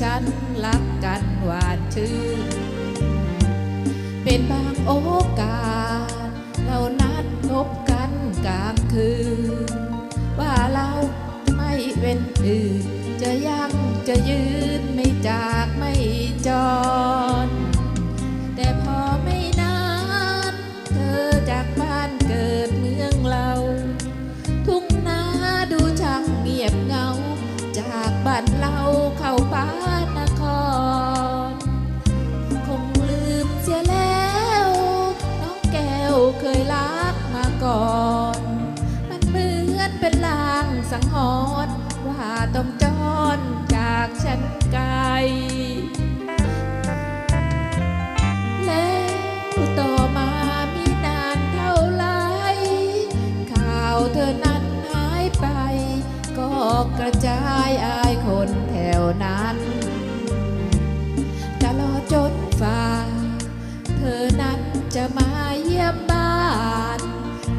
ฉันรักกันหวานชื่น เป็นบางโอกาส เรานัดพบกันกลางคืน ว่าเราไม่เป็นอื่น จะยังจะยืนไม่จากไม่จร แต่พอไม่นาน เธอจากบ้านเกิดเมืองเรา ทุกนาดูช่างเงียบเงา จากบ้านเรา แล้วต่อมามีนานเท่าไรข่าวเธอนั้นหายไป ก็กระจายอายคนแถวนั้นตลอดจนฟ้าเธอนั้นจะมาเยี่ยมบ้าน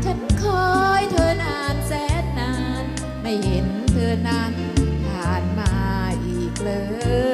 ฉันคอยเธอนานแสนนาน ไม่เห็นเธอนั้นผ่านมาอีกเลย